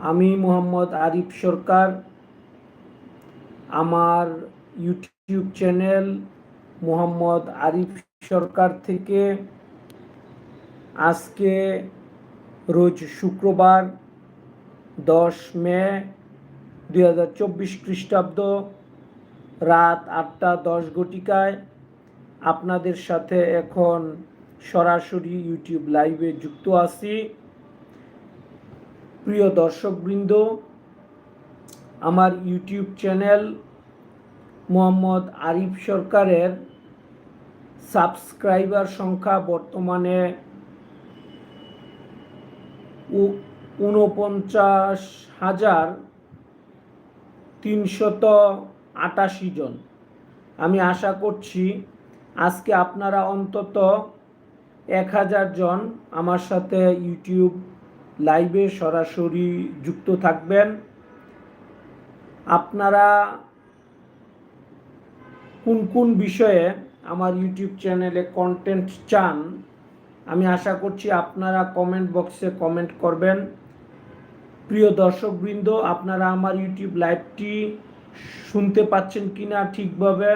আমি মোহাম্মদ আরিফ সরকার। আমার YouTube channel Mohammad Arif Sarkar থেকে আজকে রোজ শুক্রবার দশ মে দুই হাজার চব্বিশ খ্রিস্টাব্দ রাত আটটা দশ ঘটিকায় আপনাদের সাথে এখন সরাসরি ইউটিউব লাইভে যুক্ত আছি। প্রিয় দর্শকবৃন্দ, আমার ইউটিউব চ্যানেল মোহাম্মদ আরিফ সরকারের সাবস্ক্রাইবার সংখ্যা বর্তমানে উ- ঊনপঞ্চাশ হাজার তিনশত আটাশি জন। আমি আশা করছি আজকে আপনারা অন্তত এক হাজার জন আমার সাথে ইউটিউব লাইভে সরাসরি যুক্ত থাকবেন। আপনারা কোন কোন বিষয়ে আমার ইউটিউব চ্যানেলে কন্টেন্ট চান, আমি আশা করছি আপনারা কমেন্ট বক্সে কমেন্ট করবেন। প্রিয় দর্শকবৃন্দ, আপনারা আমার ইউটিউব লাইভটি শুনতে পাচ্ছেন কিনা ঠিকভাবে,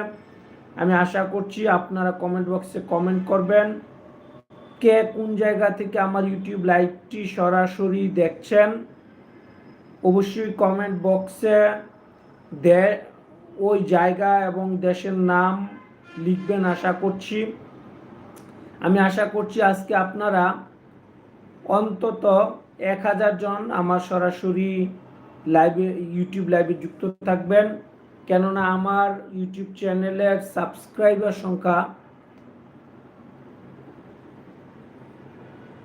আমি আশা করছি আপনারা কমেন্ট বক্সে কমেন্ট করবেন। কে কোন জায়গা থেকে আমার ইউটিউব লাইভটি সরাসরি দেখছেন, অবশ্যই কমেন্ট বক্সে দে, ওই জায়গা এবং দেশের নাম লিখবেন আশা করছি। আমি আশা করছি আজকে আপনারা অন্তত এক হাজার জন আমার সরাসরি লাইভে ইউটিউব লাইভে যুক্ত থাকবেন। কেননা আমার ইউটিউব চ্যানেলের সাবস্ক্রাইবার সংখ্যা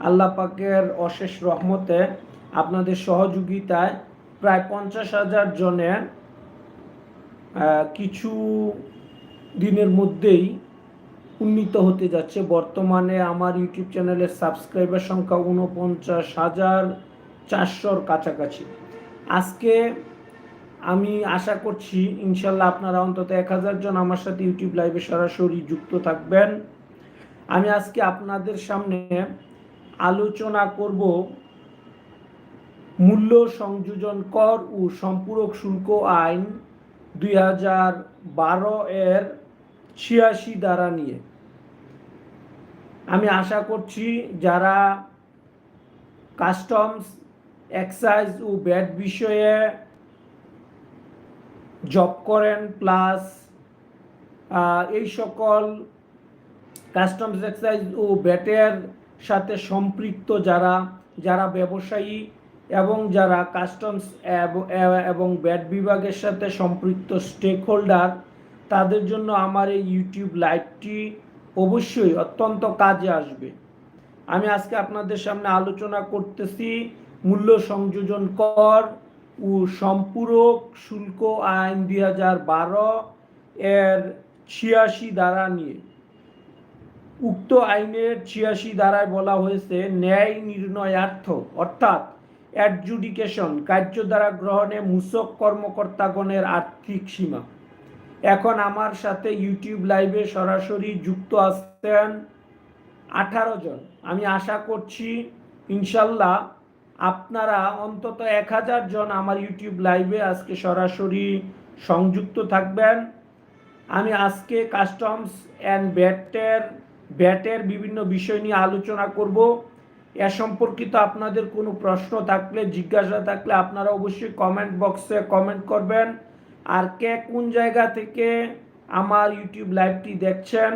আল্লাহ পাকের অশেষ রহমতে আপনাদের সহযোগিতায় প্রায় পঞ্চাশ হাজার জনের কিছু দিনের মধ্যেই উন্নীত হতে যাচ্ছে। বর্তমানে আমার ইউটিউব চ্যানেলের সাবস্ক্রাইবার সংখ্যা উনপঞ্চাশ হাজার চারশোর কাছাকাছি। আজকে আমি আশা করছি, ইনশাল্লাহ আপনারা অন্তত এক হাজার জন আমার সাথে ইউটিউব লাইভে সরাসরি যুক্ত থাকবেন। আমি আজকে আপনাদের সামনে আলোচনা করব মূল্য সংযোজন কর ও সম্পূরক শুল্ক আইন দুই হাজার বারো এর ছিয়াশি দ্বারা নিয়ে। আমি আশা করছি যারা কাস্টমস, এক্সাইজ ও ব্যাট বিষয়ে জব করেন, প্লাস এই সকল কাস্টমস, এক্সাইজ ও ব্যাটের সাথে সম্পৃক্ত যারা যারা ব্যবসায়ী এবং যারা কাস্টমস এবং ব্যাট বিভাগের সাথে সম্পৃক্ত স্টেক হোল্ডার তাদের জন্য আমার এই ইউটিউব লাইভটি অবশ্যই অত্যন্ত কাজে আসবে। আমি আজকে আপনাদের সামনে আলোচনা করতেছি মূল্য সংযোজন কর ও সম্পূরক শুল্ক আইন দুই হাজার বারো এর ছিয়াশি দ্বারা নিয়ে। উক্ত আইনের ছিয়াশি ধারায় বলা হয়েছে ন্যায় নির্ণয়ার্থ, অর্থাৎ অ্যাডজুডিকেশন কার্য দ্বারা গ্রহণে মূসক কর্মকর্তাগণের আর্থিক সীমা। এখন আমার সাথে ইউটিউব লাইভে সরাসরি যুক্ত আসছেন আঠারো জন। আমি আশা করছি, ইনশাল্লাহ আপনারা অন্তত এক হাজার জন আমার ইউটিউব লাইভে আজকে সরাসরি সংযুক্ত থাকবেন। আমি আজকে কাস্টমস অ্যান্ড ব্যাটের ব্যাটের বিভিন্ন বিষয় নিয়ে আলোচনা করব। এ সম্পর্কিত আপনাদের কোনো প্রশ্ন থাকলে, জিজ্ঞাসা থাকলে আপনারা অবশ্যই কমেন্ট বক্সে কমেন্ট করবেন। আর কে কোন জায়গা থেকে আমার ইউটিউব লাইভটি দেখছেন,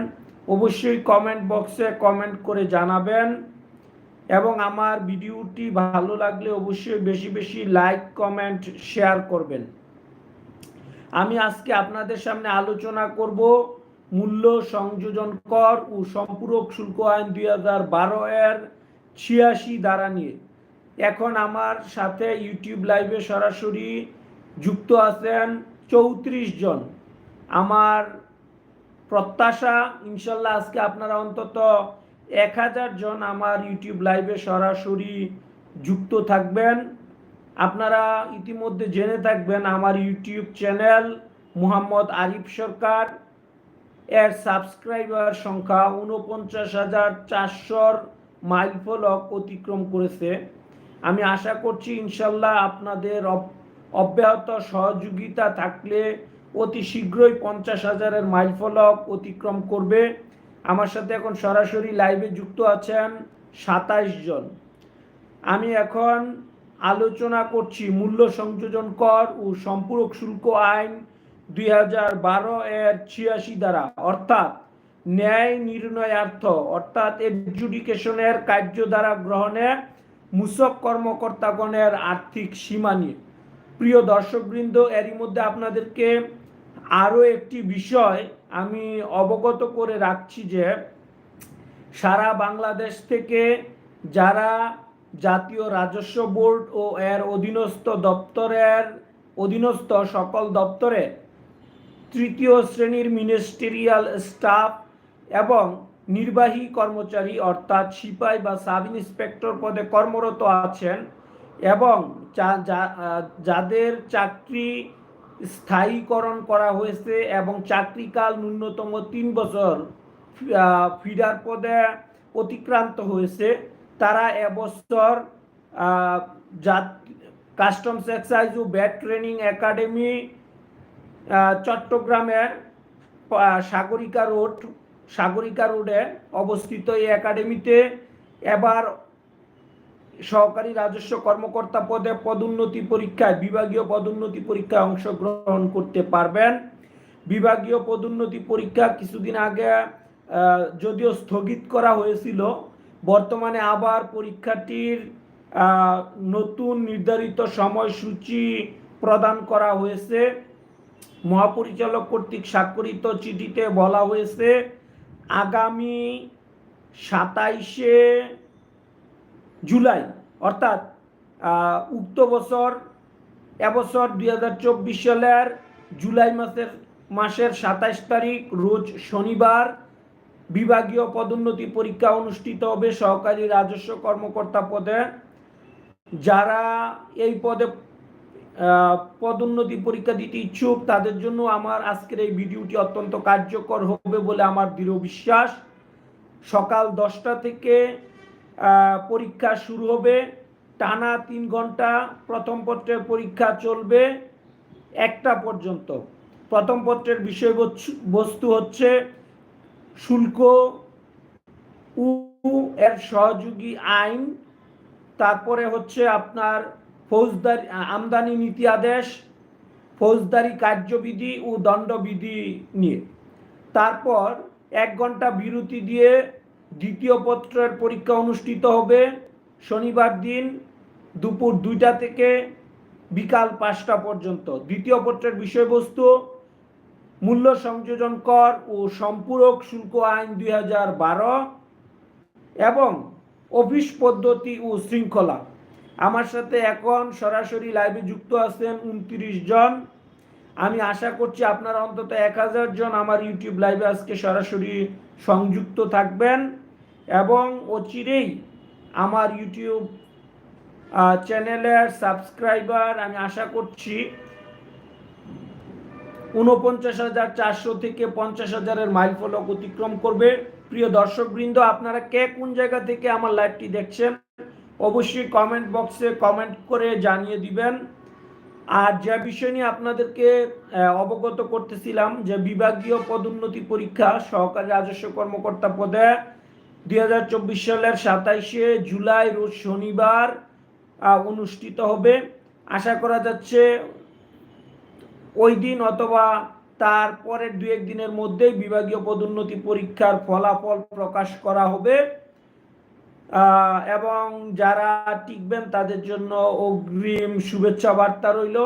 অবশ্যই কমেন্ট বক্সে কমেন্ট করে জানাবেন। এবং আমার ভিডিওটি ভালো লাগলে অবশ্যই বেশি বেশি লাইক কমেন্ট শেয়ার করবেন। আমি আজকে আপনাদের সামনে আলোচনা করব। মূল্য সংযোজন কর ও সম্পূরক শুল্ক আইন দুই হাজার বারো এর ছিয়াশি দ্বারা নিয়ে। এখন আমার সাথে ইউটিউব লাইভে সরাসরি যুক্ত আছেন চৌত্রিশ জন। আমার প্রত্যাশা, ইনশাল্লাহ আজকে আপনারা অন্তত এক হাজার জন আমার ইউটিউব লাইভে সরাসরি যুক্ত থাকবেন। আপনারা ইতিমধ্যে জেনে থাকবেন আমার ইউটিউব চ্যানেল মুহাম্মদ আরিফ সরকার। এর সাবস্ক্রাইবার সংখ্যা উনপঞ্চাশ হাজার চারশোর মাইল ফলক অতিক্রম করেছে। আমি আশা করছি ইনশাল্লাহ আপনাদের অব- অব্যাহত সহযোগিতা থাকলে অতি শীঘ্রই পঞ্চাশ হাজারের মাইল ফলক অতিক্রম করবে। আমার সাথে এখন সরাসরি লাইভে যুক্ত আছেন সাতাইশ জন। আমি এখন আলোচনা করছি মূল্য সংযোজন কর ও সম্পূরক শুল্ক আইন দুই হাজার বারো এর ছিয়াশি দ্বারা, অর্থাৎ ন্যায় নির্ণয়ার্থ, অর্থাৎ এডজুডিকেশনের কার্য দ্বারা গ্রহণে মূসক কর্মকর্তাগণের আর্থিক সীমা নিয়ে। প্রিয় দর্শকবৃন্দ, এরই মধ্যে আপনাদেরকে আরও একটি বিষয় আমি অবগত করে রাখছি যে, সারা বাংলাদেশ থেকে যারা জাতীয় রাজস্ব বোর্ড ও এর অধীনস্থ দপ্তরের অধীনস্থ সকল দপ্তরে তৃতীয় শ্রেণির মিনিস্টেরিয়াল স্টাফ এবং নির্বাহী কর্মচারী, অর্থাৎ সিপাই বা সাব ইন্সপেক্টর পদে কর্মরত আছেন এবং যাদের চাকরি স্থায়ীকরণ করা হয়েছে এবং চাকরিকাল ন্যূনতম তিন বছর ফিডার পদে অতিক্রান্ত হয়েছে, তারা এবছর কাস্টমস এক্সাইজ ও ব্যাট ট্রেনিং একাডেমি চট্টগ্রামের সাগরিকা রোড, সাগরিকা রোডে অবস্থিত এই একাডেমিতে এবার সহকারী রাজস্ব কর্মকর্তা পদে পদোন্নতি পরীক্ষায়, বিভাগীয় পদোন্নতি পরীক্ষায় অংশগ্রহণ করতে পারবেন। বিভাগীয় পদোন্নতি পরীক্ষা কিছুদিন আগে যদিও স্থগিত করা হয়েছিল, বর্তমানে আবার পরীক্ষাটির নতুন নির্ধারিত সময়সূচি প্রদান করা হয়েছে। মহাপরিচালক কর্তৃক স্বাক্ষরিত চিঠিতে বলা হয়েছে, আগামী সাতাইশে জুলাই, অর্থাৎ উক্ত বছর এবছর দুই হাজার চব্বিশ সালের জুলাই মাসের মাসের সাতাইশ তারিখ, রোজ শনিবার বিভাগীয় পদোন্নতি পরীক্ষা অনুষ্ঠিত হবে সহকারী রাজস্ব কর্মকর্তা পদে। যারা এই পদে পদোন্নতি পরীক্ষা দিতে ইচ্ছুক, তাদের জন্য আমার আজকের এই ভিডিওটি অত্যন্ত কার্যকর হবে বলে আমার দৃঢ় বিশ্বাস। সকাল দশটা থেকে পরীক্ষা শুরু হবে। টানা তিন ঘণ্টা প্রথম পত্রের পরীক্ষা চলবে একটা পর্যন্ত। প্রথম পত্রের বিষয়বস্তু, বস্তু হচ্ছে শুল্ক, উ, এর সহযোগী আইন, তারপরে হচ্ছে আপনার ফৌজদারি আমদানি নীতি আদেশ, ফৌজদারি কার্যবিধি ও দণ্ডবিধি নিয়ে। তারপর এক ঘণ্টা বিরতি দিয়ে দ্বিতীয় পত্রের পরীক্ষা অনুষ্ঠিত হবে। শনিবার দিন দুপুর দুইটা থেকে বিকাল পাঁচটা পর্যন্ত। দ্বিতীয় পত্রের বিষয়বস্তু, মূল্য সংযোজন কর ও সম্পূরক শুল্ক আইন দুই হাজার বারো এবং অফিস পদ্ধতি ও শৃঙ্খলা। আমার সাথে এখন সরাসরি লাইভে যুক্ত আছেন উনত্রিশ জন। আমি আশা করছি আপনারা অন্তত এক হাজার জন আমার ইউটিউব লাইভে আজকে সরাসরি সংযুক্ত থাকবেন এবং অচিরেই আমার ইউটিউব চ্যানেলের সাবস্ক্রাইবার আমি আশা করছি উনপঞ্চাশ হাজার চারশো থেকে পঞ্চাশ হাজারের মাইল ফলক অতিক্রম করবে। প্রিয় দর্শকবৃন্দ, আপনারা কে কোন জায়গা থেকে আমার লাইভটি দেখছেন? অবশ্যই কমেন্ট বক্সে কমেন্ট করে জানিয়ে দিবেন। আর যে বিষয় নিয়ে আপনাদেরকে অবগত করতেছিলাম যে বিভাগীয় পদোন্নতি পরীক্ষা সহকারী রাজস্ব কর্মকর্তা পদে দুই হাজার চব্বিশ সালের সাতাইশে জুলাই রোজ শনিবার অনুষ্ঠিত হবে। আশা করা যাচ্ছে ওই দিন অথবা তার পরের দু এক দিনের মধ্যেই বিভাগীয় পদোন্নতি পরীক্ষার ফলাফল প্রকাশ করা হবে। এবং যারা টিকবেন তাদের জন্য অগ্রিম শুভেচ্ছা বার্তা রইল।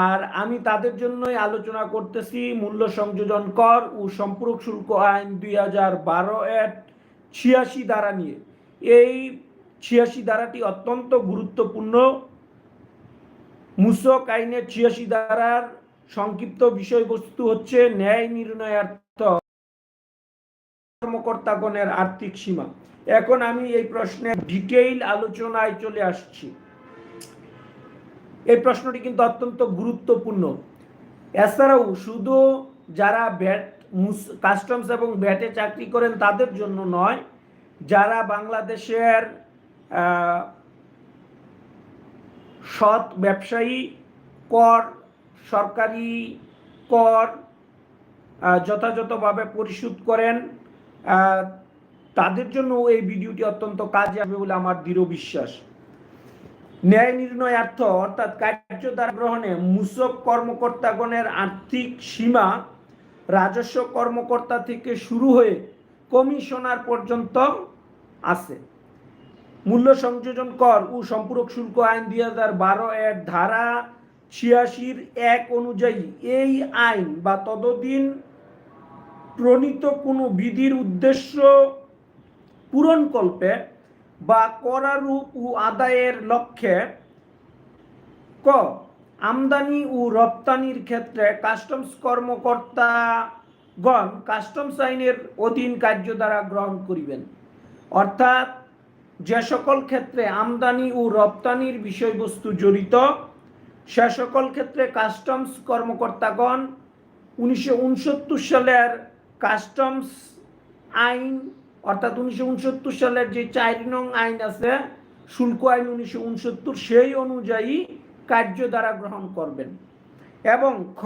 আর আমি তাদের জন্যই আলোচনা করতেছি, মূল্য সংযোজন কর ও সম্পূরক শুল্ক আইন দুই হাজার বারো এর ছিয়াশি ধারা নিয়ে। এই ছিয়াশি ধারাটি অত্যন্ত গুরুত্বপূর্ণ। মূসক আইনের ছিয়াশি ধারার সংক্ষিপ্ত বিষয়বস্তু হচ্ছে ন্যায় নির্ণয়ার্থ কর্মকর্তাগণের আর্থিক সীমা। এখন আমি এই প্রশ্নের ডিটেইল আলোচনায় চলে আসছি। এই প্রশ্নটি কিন্তু অত্যন্ত গুরুত্বপূর্ণ। এছাড়াও শুধু যারা ব্যাট কাস্টমস এবং ব্যাটে চাকরি করেন তাদের জন্য নয়, যারা বাংলাদেশের সৎ ব্যবসায়ী, কর, সরকারি কর যথাযথভাবে পরিশোধ করেন তাদের জন্য এই ভিডিওটি অত্যন্ত কাজে আসবে বলে আমার দৃঢ় বিশ্বাস। ন্যায় নির্ণয়ার্থ, অর্থাৎ কার্য দ্বারা গ্রহণে মূসক কর্মকর্তাগণের আর্থিক সীমা রাজস্ব কর্মকর্তা থেকে শুরু হয়ে কমিশনার পর্যন্ত আছে। মূল্য সংযোজন কর ও সম্পূরক শুল্ক আইন দুই হাজার বারো এর ধারা ছিয়াশির এক অনুযায়ী এই আইন বা ততদিন প্রণীত কোনো বিধির উদ্দেশ্য পূরণকল্পে বা করারূপ ও আদায়ের লক্ষ্যে ক, আমদানি ও রপ্তানির ক্ষেত্রে কাস্টমস কর্মকর্তাগণ কাস্টমস আইনের অধীন কার্য দ্বারা গ্রহণ করিবেন। অর্থাৎ যে সকল ক্ষেত্রে আমদানি ও রপ্তানির বিষয়বস্তু জড়িত, সে সকল ক্ষেত্রে কাস্টমস কর্মকর্তাগণ উনিশশো উনসত্তর সালের কাস্টমস আইন, অর্থাৎ উনিশশো উনসত্তর সালের যে চার নং আইন আছে, শুল্ক আইন উনিশশো উনসত্তর, সেই অনুযায়ী কার্য দ্বারা গ্রহণ করবেন। এবং খ,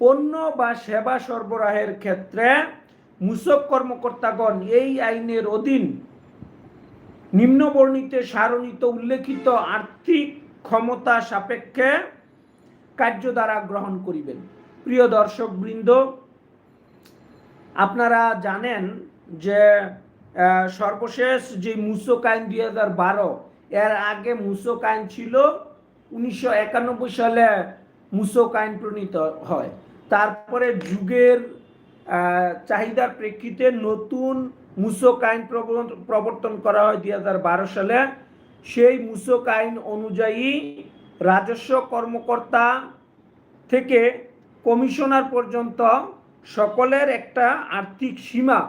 পণ্য বা সেবা সরবরাহের ক্ষেত্রে মূসক কর্মকর্তাগণ এই আইনের অধীন নিম্নবর্ণিতে, সারণিত উল্লেখিত আর্থিক ক্ষমতা সাপেক্ষে কার্য দ্বারা গ্রহণ করিবেন। প্রিয় দর্শক বৃন্দ আপনারা জানেন যে সর্বশেষ যে মুসক আইন দুই হাজার বারো, এর আগে মুসক আইন ছিল উনিশশো একানব্বই সালে মুসক আইন প্রণীত হয়। তারপরে যুগের চাহিদার প্রেক্ষিতে নতুন মুসক আইন প্রবর্তন- করা হয় দুই হাজার বারো সালে। সেই মুসক আইন অনুযায়ী রাজস্ব কর্মকর্তা থেকে কমিশনার পর্যন্ত সকলের একটা আর্থিক সীমা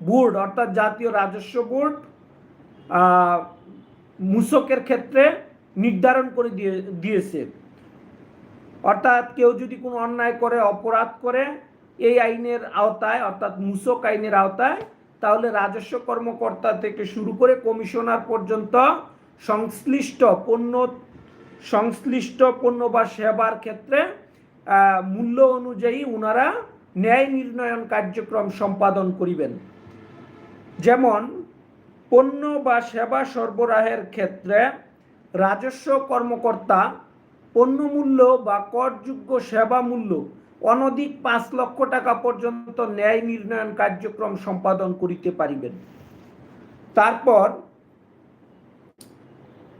বোর্ড অর্থাৎ জাতীয় রাজস্ব বোর্ড মূসকের ক্ষেত্রে নির্ধারণ করে দিয়ে, দিয়েছে। অর্থাৎ কেউ যদি কোনো অন্যায় করে, অপরাধ করে, এই আইনের আওতায়, অর্থাৎ মূসক আইনের আওতায়, তাহলে রাজস্ব কর্মকর্তা থেকে শুরু করে কমিশনার পর্যন্ত সংশ্লিষ্ট পণ্য সংশ্লিষ্ট পণ্য বা সেবার ক্ষেত্রে মূল্য অনুযায়ী ওনারা ন্যায় নির্ণয়ন কার্যক্রম সম্পাদন করিবেন। যেমন, পণ্য বা সেবা সরবরাহের ক্ষেত্রে রাজস্ব কর্মকর্তা পণ্য মূল্য বা করযোগ্য সেবা মূল্য অনধিক পাঁচ লক্ষ টাকা পর্যন্ত ন্যায় নির্ণয়ন কার্যক্রম সম্পাদন করিতে পারিবেন। তারপর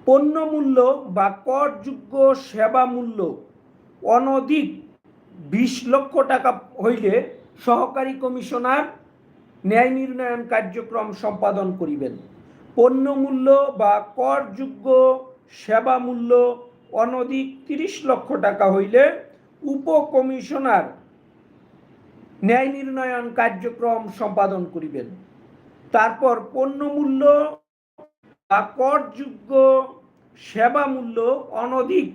পণ্য মূল্য বা করযোগ্য সেবা মূল্য অনধিক বিশ লক্ষ টাকা হইলে সহকারী কমিশনার ন্যায় নির্ণয়ন কার্যক্রম সম্পাদন করিবেন। পণ্য মূল্য বা করযোগ্য সেবা মূল্য অনধিক তিরিশ লক্ষ টাকা হইলে উপকমিশনার ন্যায় নির্ণয়ন কার্যক্রম সম্পাদন করিবেন। তারপর পণ্য মূল্য বা করযোগ্য সেবা মূল্য অনধিক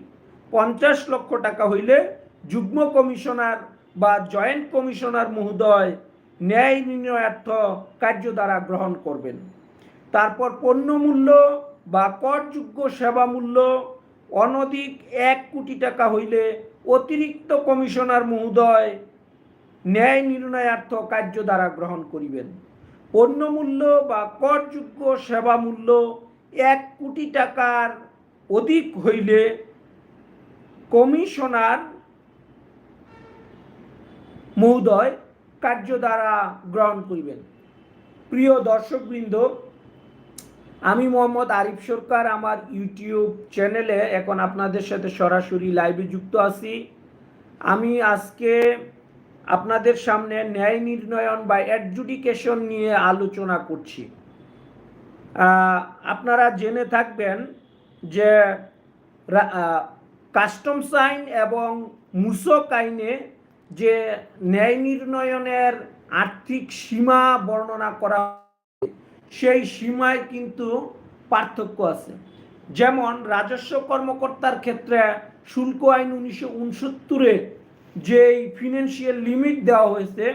পঞ্চাশ লক্ষ টাকা হইলে যুগ্ম কমিশনার বা জয়েন্ট কমিশনার মহোদয় ন্যায় নির্ণয়ার্থ কার্য দ্বারা গ্রহণ করবেন। তারপর পণ্য মূল্য বা করযোগ্য সেবা মূল্য অনধিক এক কোটি টাকা হইলে অতিরিক্ত কমিশনার মহোদয় ন্যায় নির্ণয়ার্থ কার্য দ্বারা গ্রহণ করিবেন। পণ্য মূল্য বা করযোগ্য সেবা মূল্য এক কোটি টাকার অধিক হইলে কমিশনার মহোদয় কার্য দ্বারা গ্রহণ করিবেন। প্রিয় দর্শকবৃন্দ, আমি মোহাম্মদ আরিফ সরকার, আমার ইউটিউব চ্যানেলে এখন আপনাদের সাথে সরাসরি লাইভে যুক্ত আছি। আমি আজকে আপনাদের সামনে ন্যায় নির্ণয়ন বা অ্যাডজুডিকেশন নিয়ে আলোচনা করছি। আপনারা জেনে থাকবেন যে কাস্টমস আইন এবং মূসক আইনে যে ন্যায় নির্ণয়নের আর্থিক সীমা বর্ণনা করা সেই সীমায় কিন্তু পার্থক্য আছে। যেমন রাজস্ব কর্মকর্তার ক্ষেত্রে শুল্ক আইন উনিশশো উনসত্তরে যেই ফিনান্সিয়াল লিমিট দেওয়া হয়েছে,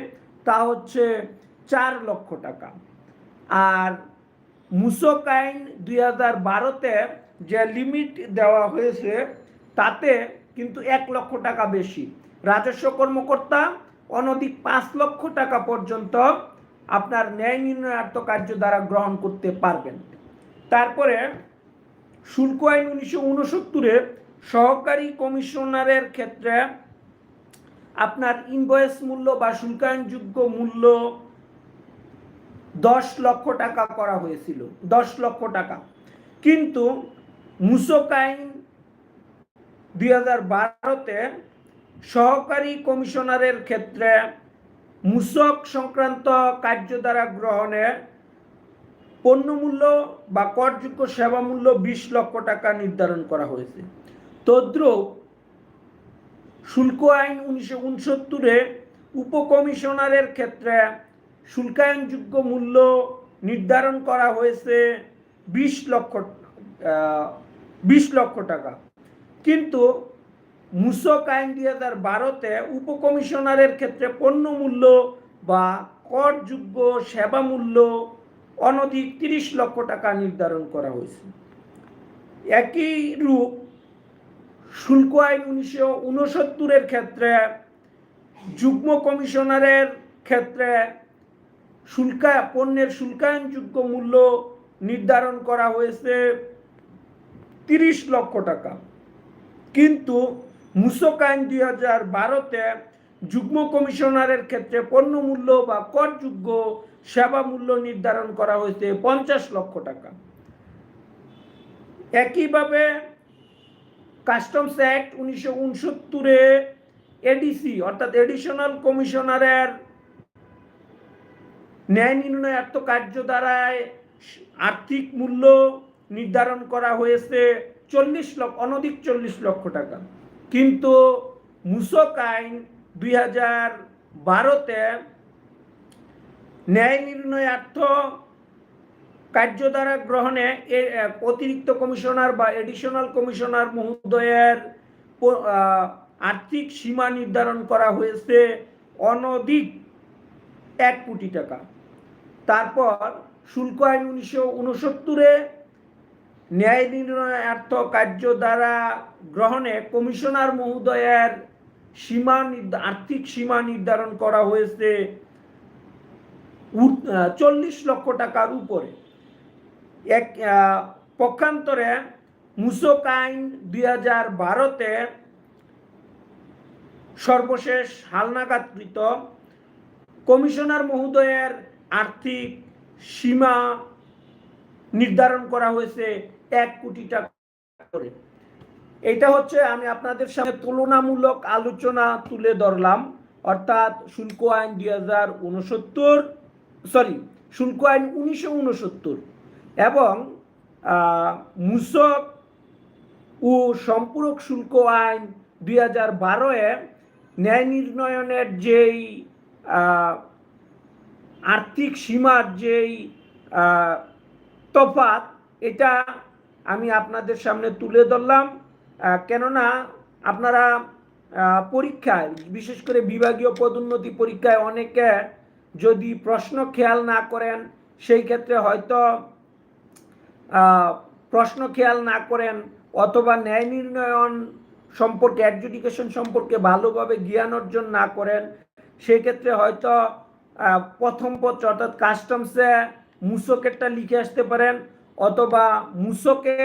তা হচ্ছে চার লক্ষ টাকা। আর মুসক আইন দুই হাজার বারোতে যে লিমিট দেওয়া হয়েছে, তাতে কিন্তু এক লক্ষ টাকা বেশি। রাজস্ব কর্মকর্তা অনধিক পাঁচ লক্ষ টাকা পর্যন্ত আপনার ন্যায় নির্ণয়ার্থ কার্য দ্বারা গ্রহণ করতে পারবেন। তারপরে শুল্ক আইন উনিশশো উনসত্তরে সহকারী কমিশনারের ক্ষেত্রে আপনার ইনভয়েস মূল্য বা শুল্কায়নযোগ্য মূল্য দশ লক্ষ টাকা করা হয়েছিল, দশ লক্ষ টাকা। কিন্তু মুসক আইন দুই হাজার বারোতে সহকারী কমিশনারের ক্ষেত্রে মূসক সংক্রান্ত কার্য দ্বারা গ্রহণে পণ্যমূল্য বা করযোগ্য সেবা মূল্য বিশ লক্ষ টাকা নির্ধারণ করা হয়েছে। তদ্রুপ শুল্ক আইন উনিশশো উনসত্তরে উপকমিশনারের ক্ষেত্রে শুল্কায়নযোগ্য মূল্য নির্ধারণ করা হয়েছে বিশ লক্ষ বিশ লক্ষ টাকা। কিন্তু মূসক আইন দুই হাজার বারোতে উপকমিশনারের ক্ষেত্রে পণ্য মূল্য বা করযোগ্য সেবা মূল্য অনধিক তিরিশ লক্ষ টাকা নির্ধারণ করা হয়েছে। একই রূপ শুল্ক আইন উনিশশো উনসত্তরের ক্ষেত্রে যুগ্ম কমিশনারের ক্ষেত্রে শুল্কা, পণ্যের শুল্কায়নযোগ্য মূল্য নির্ধারণ করা হয়েছে তিরিশ লক্ষ টাকা। কিন্তু মুসক আইন দুই হাজার বারোতে যুগ্ম কমিশনারের ক্ষেত্রে পণ্য মূল্য বা করযোগ্য সেবা মূল্য নির্ধারণ করা হয়েছে পঞ্চাশ লক্ষ টাকা। একইভাবে কাস্টমস অ্যাক্ট উনিশশো উনসত্তরে এডিসি অর্থাৎ এডিশনাল কমিশনারের ন্যায় নির্ণয়ার্থ কার্য দ্বারায় আর্থিক মূল্য নির্ধারণ করা হয়েছে চল্লিশ লক্ষ, অনধিক চল্লিশ লক্ষ টাকা। কিন্তু মুসক আইন দুই হাজার বারোতে ন্যায় নির্ণয়ার্থ কার্য দ্বারা গ্রহণে অতিরিক্ত কমিশনার বা এডিশনাল কমিশনার মহোদয়ের আর্থিক সীমা নির্ধারণ করা হয়েছে অনধিক এক কোটি টাকা। তারপর শুল্ক আইন উনিশশো উনসত্তরে ন্যায় নির্ণয়ার্থ কার্য দ্বারা গ্রহণে কমিশনার মহোদয়ের সীমা আর্থিক সীমা নির্ধারণ করা হয়েছে চল্লিশ লক্ষ টাকার উপরে। এক পক্ষান্তরে মুসক আইন দুই হাজার বারোতে সর্বশেষ হালনাগাদকৃত কমিশনার মহোদয়ের আর্থিক সীমা নির্ধারণ করা হয়েছে এক কোটি টাকা করে। এটা হচ্ছে আমি আপনাদের সামনে তুলনামূলক আলোচনা তুলে ধরলাম। অর্থাৎ শুল্ক আইন দুই হাজার উনসত্তর সরি শুল্ক আইন উনিশশো উনসত্তর এবং মূসক ও সম্পূরক শুল্ক আইন দুই হাজার বারোয় ন্যায় নির্ণয়নের যেই আর্থিক সীমার যেই তফাত এটা আমি আপনাদের সামনে তুলে ধরলাম। কেননা আপনারা পরীক্ষায়, বিশেষ করে বিভাগীয় পদোন্নতি পরীক্ষায় অনেকে যদি প্রশ্ন খেয়াল না করেন, সেই ক্ষেত্রে হয়তো প্রশ্ন খেয়াল না করেন অথবা ন্যায় নির্ণয়ন সম্পর্কে অ্যাডজুডিকেশন সম্পর্কে ভালোভাবে জ্ঞান অর্জন না করেন সেক্ষেত্রে হয়তো প্রথম পত্র অর্থাৎ কাস্টমসে মুসকেরটা লিখে আসতে পারেন অথবা মুসকে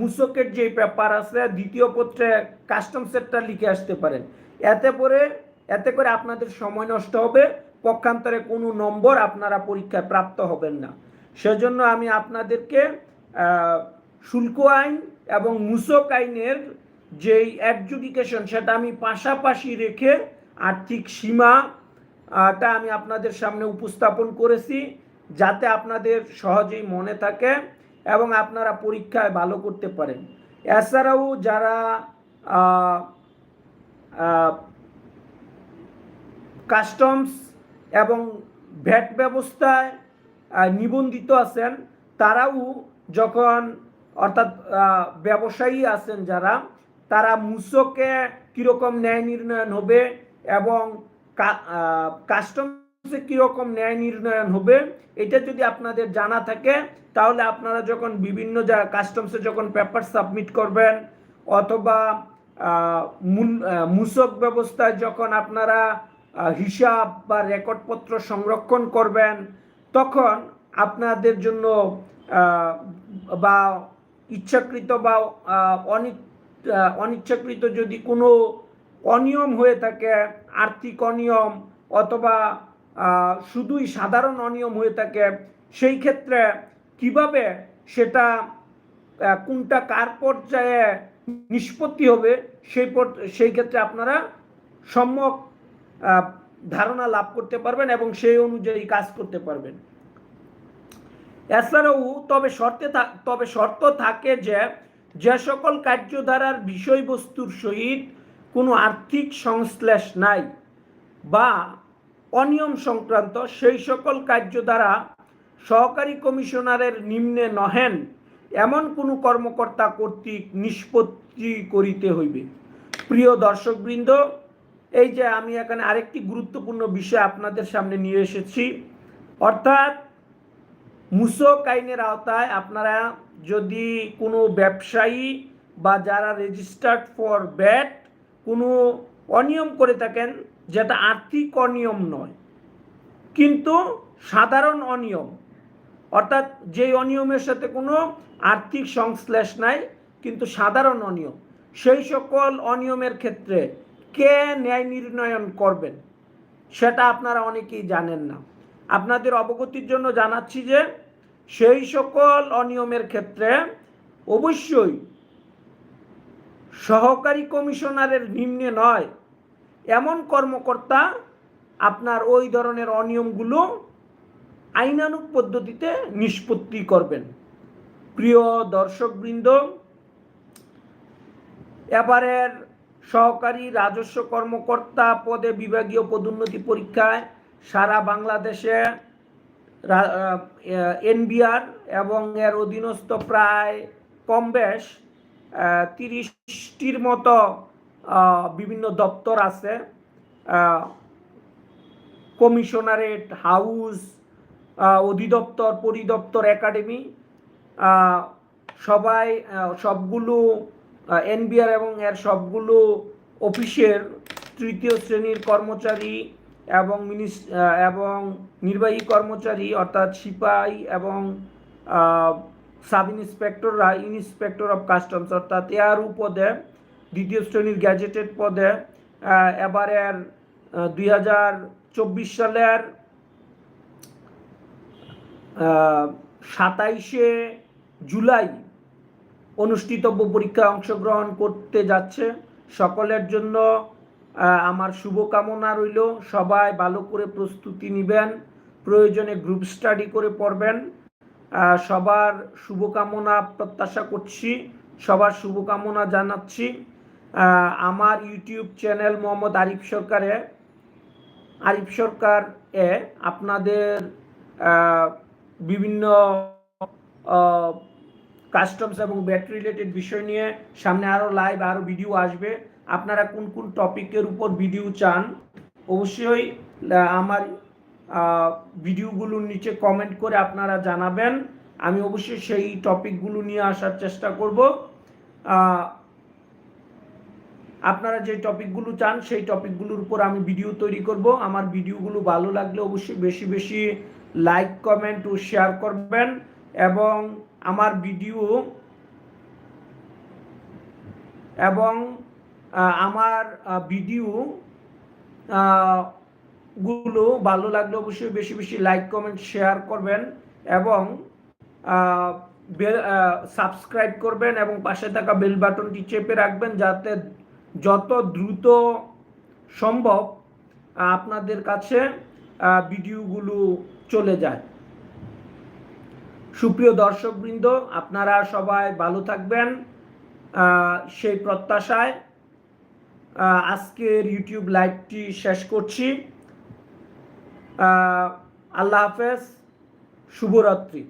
মুসকের যে পেপার আছে, দ্বিতীয় পত্রে কাস্টমসেরটা লিখে আসতে পারেন। এতে পরে এতে করে আপনাদের সময় নষ্ট হবে, পক্ষান্তরে কোনো নম্বর আপনারা পরীক্ষায় প্রাপ্ত হবেন না। সেজন্য আমি আপনাদেরকে শুল্ক আইন এবং মুসক আইনের যেই অ্যাডজুডিকেশন সেটা আমি পাশাপাশি রেখে আর্থিক সীমাটা আমি আপনাদের সামনে উপস্থাপন করেছি। যাতে আপনাদের সহজেই মনে থাকে এবং আপনারা পরীক্ষায় ভালো করতে পারেন। এছাড়াও যারা কাস্টমস এবং ভ্যাট ব্যবস্থায় নিবন্ধিত আছেন, তারাও যখন অর্থাৎ ব্যবসায়ী আছেন যারা, তারা মুসকে কীরকম ন্যায় নির্ণয়ন হবে এবং কাস্টম কাস্টমসে কীরকম ন্যায় নির্ণয়ন হবে, এটা যদি আপনাদের জানা থাকে, তাহলে আপনারা যখন বিভিন্ন যা কাস্টমসে যখন পেপার সাবমিট করবেন, অথবা মূসক ব্যবস্থায় যখন আপনারা হিসাব বা রেকর্ডপত্র সংরক্ষণ করবেন, তখন আপনাদের জন্য বা ইচ্ছাকৃত বা অনিচ্ছাকৃত যদি কোনো অনিয়ম হয়ে থাকে, আর্থিক অনিয়ম অথবা শুধুই সাধারণ অনিয়ম হয়ে থাকে। সেই ক্ষেত্রে কীভাবে সেটা কোনটা কার পর্যায়ে নিষ্পত্তি হবে, সেই সেই ক্ষেত্রে আপনারা সম্যক ধারণা লাভ করতে পারবেন এবং সেই অনুযায়ী কাজ করতে পারবেন। এছাড়াও তবে শর্তে তবে শর্ত থাকে যে যে সকল কার্যধারার বিষয়বস্তুর সহিত কোনো আর্থিক সংশ্লেষ নাই বা অনিয়ম সংক্রান্ত সেই সকল কার্য দ্বারা সহকারী কমিশনারের নিম্নে নহেন, এমন কোনো কর্মকর্তা কর্তৃক নিষ্পত্তি করিতে হইবে। প্রিয় দর্শকবৃন্দ, এই যে আমি এখানে আরেকটি গুরুত্বপূর্ণ বিষয় আপনাদের সামনে নিয়ে এসেছি, অর্থাৎ মুসক আইনের আওতায় আপনারা যদি কোনো ব্যবসায়ী বা যারা রেজিস্টার্ড ফর ব্যাট কোনো অনিয়ম করে থাকেন যেটা আর্থিক অনিয়ম নয়, কিন্তু সাধারণ অনিয়ম। অর্থাৎ যেই অনিয়মের সাথে কোনো আর্থিক সংশ্লেষ নাই, কিন্তু সাধারণ অনিয়ম। সেই সকল অনিয়মের ক্ষেত্রে কে ন্যায় নির্ণয়ন করবেন, সেটা আপনারা অনেকেই জানেন না। আপনাদের অবগতির জন্য জানাচ্ছি যে, সেই সকল অনিয়মের ক্ষেত্রে অবশ্যই সহকারী কমিশনারের নিম্নে নয় এমন কর্মকর্তা আপনার ওই ধরনের অনিয়মগুলো আইনানুক পদ্ধতিতে নিষ্পত্তি করবেন। প্রিয় দর্শকবৃন্দ, এবারের সহকারী রাজস্ব কর্মকর্তা পদে বিভাগীয় পদোন্নতি পরীক্ষায় সারা বাংলাদেশে এনবিআর এবং এর অধীনস্থ প্রায় কম বেশ তিরিশটির মতো বিভিন্ন দপ্তর আছে কমিশনারেট, হাউস অধিদপ্তর, পরিদপ্তর, একাডেমি সবাই সবগুলো এনবিআর এবং এর সবগুলো অফিসের তৃতীয় শ্রেণির কর্মচারী এবং মিনিস এবং নির্বাহী কর্মচারী, অর্থাৎ সিপাহী এবং সাব ইন্সপেক্টররা ইন্সপেক্টর অফ কাস্টমস, অর্থাৎ এয়ার পদে দ্বিতীয় শ্রেণির গ্যাজেটেড পদে এবারের দুই হাজার চব্বিশ সালের সাতাইশে জুলাই অনুষ্ঠিতব্য পরীক্ষায় অংশগ্রহণ করতে যাচ্ছে। সকলের জন্য আমার শুভকামনা রইল। সবাই ভালো করে প্রস্তুতি নেবেন, প্রয়োজনে গ্রুপ স্টাডি করে পড়বেন। সবার শুভকামনা প্রত্যাশা করছি, সবার শুভকামনা জানাচ্ছি। আমার ইউটিউব চ্যানেল মোহাম্মদ আরিফ সরকারে, আরিফ সরকার এ আপনাদের বিভিন্ন কাস্টমস এবং ব্যাট রিলেটেড বিষয় নিয়ে সামনে আরও লাইভ আরও ভিডিও আসবে। আপনারা কোন কোন টপিকের উপর ভিডিও চান, অবশ্যই আমার ভিডিওগুলোর নিচে কমেন্ট করে আপনারা জানাবেন। আমি অবশ্যই সেই টপিকগুলো নিয়ে আসার চেষ্টা করব। আপনারা যে টপিকগুলো চান, সেই টপিকগুলোর উপর আমি ভিডিও তৈরি করব। আমার ভিডিওগুলো ভালো লাগলে অবশ্যই বেশি বেশি লাইক, কমেন্ট ও শেয়ার করবেন এবং আমার ভিডিও এবং আমার ভিডিও গুলো ভালো লাগলে অবশ্যই বেশি বেশি লাইক, কমেন্ট, শেয়ার করবেন এবং সাবস্ক্রাইব করবেন এবং পাশে থাকা বেল বাটনটি চেপে রাখবেন যাতে যত দ্রুত সম্ভব আপনাদের কাছে ভিডিওগুলো চলে যায়। সুপ্রিয় দর্শকবৃন্দ, আপনারা সবাই ভালো থাকবেন সেই প্রত্যাশায় আজকের ইউটিউব লাইভটি শেষ করছি। আল্লাহ হাফেজ, শুভরাত্রি।